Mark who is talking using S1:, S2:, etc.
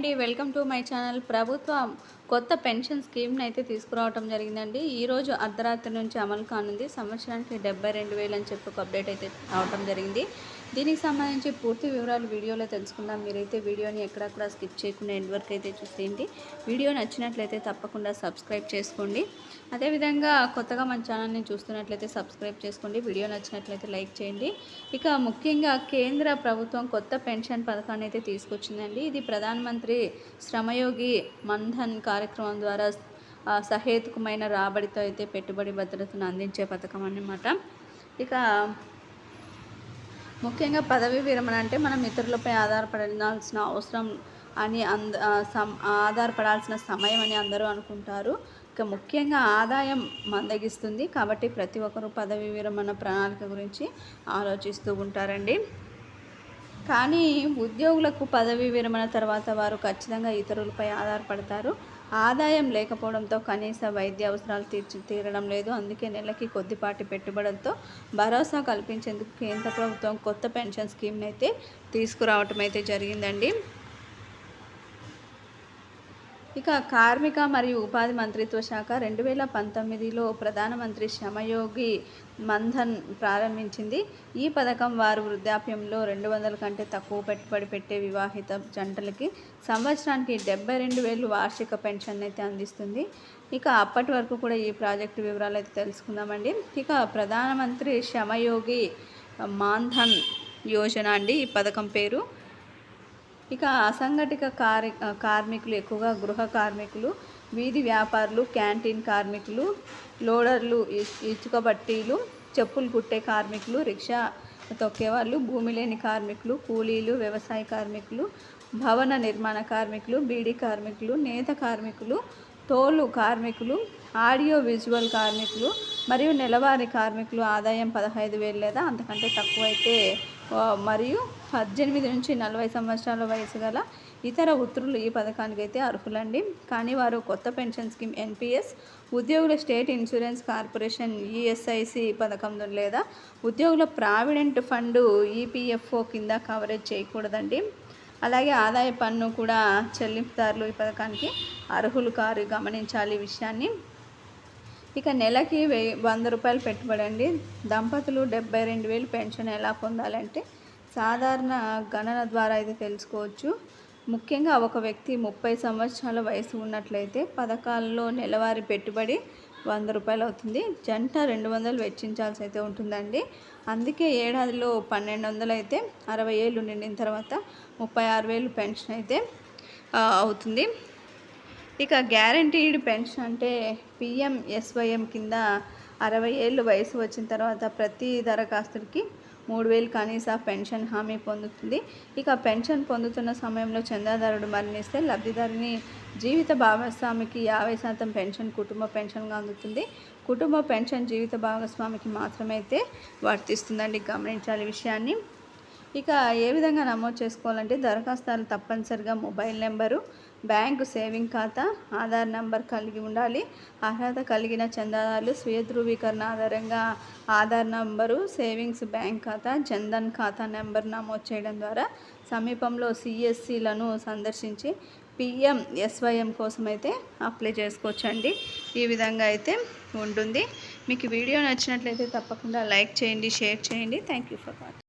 S1: అండి welcome to my channel. ప్రభుత్వం కొత్త పెన్షన్ స్కీమ్ని అయితే తీసుకురావడం జరిగిందండి. ఈరోజు అర్ధరాత్రి నుంచి అమలు కానుంది. సంవత్సరానికి డెబ్బై రెండు వేలు అని చెప్పి ఒక అప్డేట్ అయితే రావడం జరిగింది. దీనికి సంబంధించి పూర్తి వివరాలు వీడియోలో తెలుసుకుందాం. మీరైతే వీడియోని ఎక్కడ కూడా స్కిప్ చేయకుండా ఎండ్ వరకు అయితే చూసేయండి. వీడియో నచ్చినట్లయితే తప్పకుండా సబ్స్క్రైబ్ చేసుకోండి. అదేవిధంగా కొత్తగా మన ఛానల్ని చూస్తున్నట్లయితే సబ్స్క్రైబ్ చేసుకోండి. వీడియో నచ్చినట్లయితే లైక్ చేయండి. ఇక ముఖ్యంగా కేంద్ర ప్రభుత్వం కొత్త పెన్షన్ పథకాన్ని అయితే తీసుకొచ్చిందండి. ఇది ప్రధానమంత్రి శ్రమయోగి మన్ధన్ కార్యక్రమం ద్వారా సహేతుకమైన రాబడితో అయితే పెట్టుబడి భద్రతను అందించే పథకం అన్నమాట. ఇక ముఖ్యంగా పదవి విరమణ అంటే మనం ఇతరులపై ఆధారపడాల్సిన అవసరం అని అంద ఆధారపడాల్సిన సమయం అని అందరూ అనుకుంటారు. ఇక ముఖ్యంగా ఆదాయం మందగిస్తుంది కాబట్టి ప్రతి ఒక్కరూ పదవి విరమణ ప్రణాళిక గురించి ఆలోచిస్తూ ఉంటారండి. కానీ ఉద్యోగులకు పదవీ విరమణ తర్వాత వారు ఖచ్చితంగా ఇతరులపై ఆధారపడతారు. ఆదాయం లేకపోవడంతో కనీస వైద్య అవసరాలు తీర్చి తీరడం లేదు. అందుకే నెలకి కొద్దిపాటి పెట్టుబడులతో భరోసా కల్పించేందుకు కేంద్ర ప్రభుత్వం కొత్త పెన్షన్ స్కీమ్ని అయితే తీసుకురావటం అయితే జరిగిందండి. ఇక కార్మిక మరియు ఉపాధి మంత్రిత్వ శాఖ రెండు వేల పంతొమ్మిదిలో ప్రధానమంత్రి శ్రమయోగి మంధన్ ప్రారంభించింది. ఈ పథకం వారు వృద్ధాప్యంలో రెండు వందల కంటే తక్కువ పెట్టుబడి పెట్టే వివాహిత జంటలకి సంవత్సరానికి డెబ్బై రెండు వేలు వార్షిక పెన్షన్ అయితే అందిస్తుంది. ఇక అప్పటి వరకు కూడా ఈ ప్రాజెక్టు వివరాలు అయితే తెలుసుకుందామండి. ఇక ప్రధానమంత్రి శ్రమయోగి మాన్ధన్ యోజన అండి. ఈ పథకం పేరు ఇక అసంఘటిత కార్ కార్మికులు ఎక్కువగా గృహ కార్మికులు వీధి వ్యాపారులు క్యాంటీన్ కార్మికులు లోడర్లు ఇసుక బట్టీలు చెప్పులు కుట్టే కార్మికులు రిక్షా తొక్కేవాళ్ళు భూమి లేని కార్మికులు కూలీలు వ్యవసాయ కార్మికులు భవన నిర్మాణ కార్మికులు బీడీ కార్మికులు నేత కార్మికులు తోలు కార్మికులు ఆడియో విజువల్ కార్మికులు మరియు నెలవారీ కార్మికులు ఆదాయం పదహైదు వేలు లేదా అంతకంటే తక్కువ అయితే మరియు పద్దెనిమిది నుంచి నలభై సంవత్సరాల వయసు గల ఇతర ఉత్తరులు ఈ పథకానికి అయితే అర్హులండి. కానీ వారు కొత్త పెన్షన్ స్కీమ్ ఎన్పిఎస్ ఉద్యోగుల స్టేట్ ఇన్సూరెన్స్ కార్పొరేషన్ ఈఎస్ఐసి పథకం లేదా ఉద్యోగుల ప్రావిడెంట్ ఫండ్ ఈపీఎఫ్ఓ కింద కవరేజ్ చేయకూడదండి. అలాగే ఆదాయ పన్ను కూడా చెల్లింపుదారులు ఈ పథకానికి అర్హులు కారు గమనించాలి ఈ విషయాన్ని. ఇక నెలకి వెయ్యి వంద రూపాయలు పెట్టుబడి అండి దంపతులు డెబ్బై రెండు వేలు పెన్షన్ ఎలా పొందాలంటే సాధారణ గణన ద్వారా అయితే తెలుసుకోవచ్చు. ముఖ్యంగా ఒక వ్యక్తి ముప్పై సంవత్సరాల వయసు ఉన్నట్లయితే పథకాల్లో నెలవారీ పెట్టుబడి వంద రూపాయలు అవుతుంది. జంట రెండు వందలు వెచ్చించాల్సి అయితే ఉంటుందండి. అందుకే ఏడాదిలో పన్నెండు వందలు అయితే అరవై ఏళ్ళు నిండిన తర్వాత ముప్పై ఆరు వేలు పెన్షన్ అయితే అవుతుంది. ఇక గ్యారంటీడ్ పెన్షన్ అంటే పిఎంఎస్వైఎం కింద అరవై ఏళ్ళు వయసు వచ్చిన తర్వాత ప్రతి దరఖాస్తుడికి మూడు వేలు కనీస పెన్షన్ హామీ పొందుతుంది. ఇక పెన్షన్ పొందుతున్న సమయంలో చందాదారుడు మరణిస్తే లబ్ధిదారుని జీవిత భాగస్వామికి యాభై శాతం పెన్షన్ కుటుంబ పెన్షన్గా అందుతుంది. కుటుంబ పెన్షన్ జీవిత భాగస్వామికి మాత్రమైతే వర్తిస్తుందండి గమనించాలి విషయాన్ని. ఇక ఏ విధంగా నమోదు చేసుకోవాలంటే దరఖాస్తులు తప్పనిసరిగా మొబైల్ నెంబరు బ్యాంకు సేవింగ్ ఖాతా ఆధార్ నెంబర్ కలిగి ఉండాలి. అర్హత కలిగిన చందాదారులు స్వీయ ధృవీకరణ ఆధారంగా ఆధార్ నంబరు సేవింగ్స్ బ్యాంక్ ఖాతా జన్ధన్ ఖాతా నెంబర్ నమోదు చేయడం ద్వారా సమీపంలో సిఎస్సిలను సందర్శించి పిఎం ఎస్వైఎం కోసం అయితే అప్లై చేసుకోవచ్చండి. ఈ విధంగా అయితే ఉంటుంది. మీకు వీడియో నచ్చినట్లయితే తప్పకుండా లైక్ చేయండి షేర్ చేయండి. Thank you for watching.